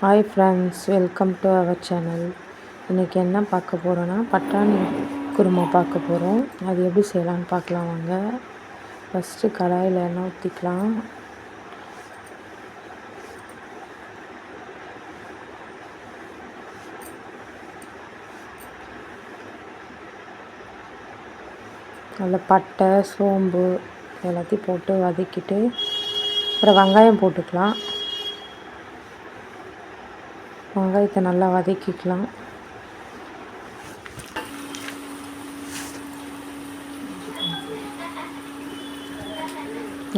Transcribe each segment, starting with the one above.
Hi friends welcome to our channel இன்றைக்கி என்ன பார்க்க போகிறோன்னா பட்டாணி குருமா பார்க்க போகிறோம் அது எப்படி செய்யலான்னு பார்க்கலாம் வாங்க. ஃபஸ்ட்டு கடாயில் எண்ணெய் ஊற்றிக்கலாம் அதில் பட்டை சோம்பு எல்லாத்தையும் போட்டு வதக்கிட்டு அப்புறம் வெங்காயம் போட்டுக்கலாம். வெங்காயத்தை நல்லா வதக்கிக்கலாம்.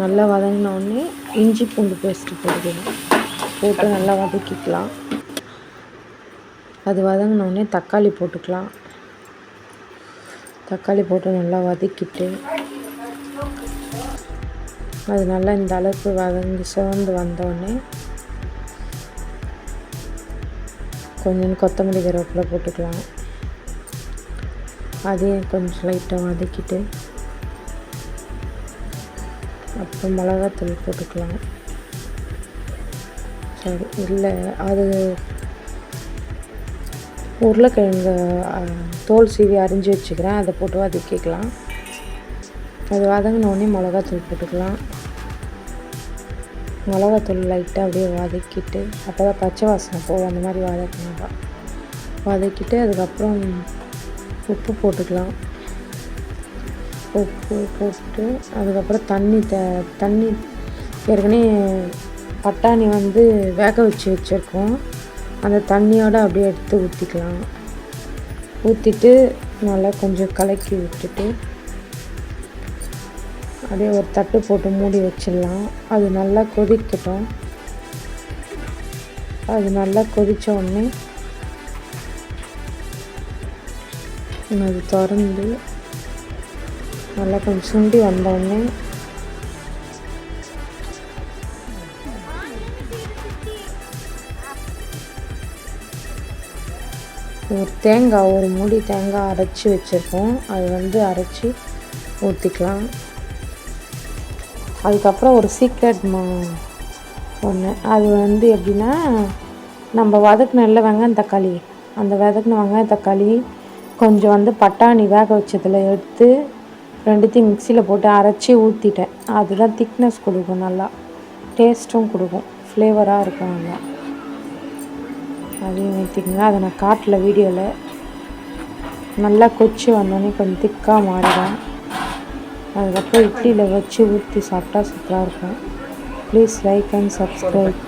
நல்லா வதங்கினோடனே இஞ்சி பூண்டு பேஸ்ட்டு போட்டுக்கலாம். போட்டு நல்லா வதக்கிக்கலாம். அது வதங்கினோடனே தக்காளி போட்டுக்கலாம். தக்காளி போட்டு நல்லா வதக்கிட்டு அது நல்லா இந்த அளவுக்கு வதங்கி சிவந்து வந்தோடனே கொஞ்சம் கொத்தமல்லி கருவேப்பிலை போட்டுக்கலாம். அதையும் கொஞ்சம் லைட்டாக வதக்கிட்டு அப்புறம் மிளகாத்தூள் போட்டுக்கலாம். சரி இல்லை அது உருளைக்கிழங்கு தோல் சீவி அரிஞ்சு வச்சுக்கிறேன். அதை போட்டு வதக்கிக்கலாம். அது வதங்கினோடனே மிளகாத்தூள் போட்டுக்கலாம். மிளகாத்தூள் லைட்டாக அப்படியே வதக்கிட்டு அப்போ தான் பச்சை வாசனை போகும். அந்த மாதிரி வதக்கணும் வதக்கிட்டு அதுக்கப்புறம் உப்பு போட்டுக்கலாம். உப்பு போட்டு அதுக்கப்புறம் தண்ணி த தண்ணி ஏற்கனவே பட்டாணி வந்து வேக வச்சு வச்சுருக்கோம். அந்த தண்ணியோடு அப்படியே எடுத்து ஊற்றிக்கலாம் ஊற்றிட்டு நல்லா கொஞ்சம் கலக்கி விட்டுட்டு அப்படியே ஒரு தட்டு போட்டு மூடி வச்சிடலாம். அது நல்லா கொதிக்கட்டும். அது நல்லா கொதித்த உடனே அது திறந்து நல்லா கொஞ்சம் சுண்டி வந்தோடனே ஒரு தேங்காய் ஒரு மூடி தேங்காய் அரைச்சி வச்சுருக்கோம். அது வந்து அரைச்சி ஊற்றிக்கலாம் அதுக்கப்புறம் ஒரு சீக்ரெட் ஒன்று அது வந்து எப்படின்னா நம்ம வதக்குனல வெங்காயம் தக்காளி. அந்த வதக்குன வெங்காயம் தக்காளி கொஞ்சம் வந்து பட்டாணி வேக வச்சதில் எடுத்து ரெண்டுத்தையும் மிக்சியில் போட்டு அரைச்சி ஊற்றிட்டேன் அதுதான் திக்னஸ் கொடுக்கும் நல்லா. டேஸ்ட்டும் கொடுக்கும். ஃப்ளேவராக இருக்கும் நல்லா. அதையும் ஊற்றிக்கங்க அதை நான் காட்டில் வீடியோவில் நல்லா கொச்சி வந்தோடனே கொஞ்சம் திக்காக மாறிடும். அதுக்கப்புறம் இட்லியில் வச்சு ஊற்றி சாப்பிட்டா சூப்பராக இருக்கும். Please like and subscribe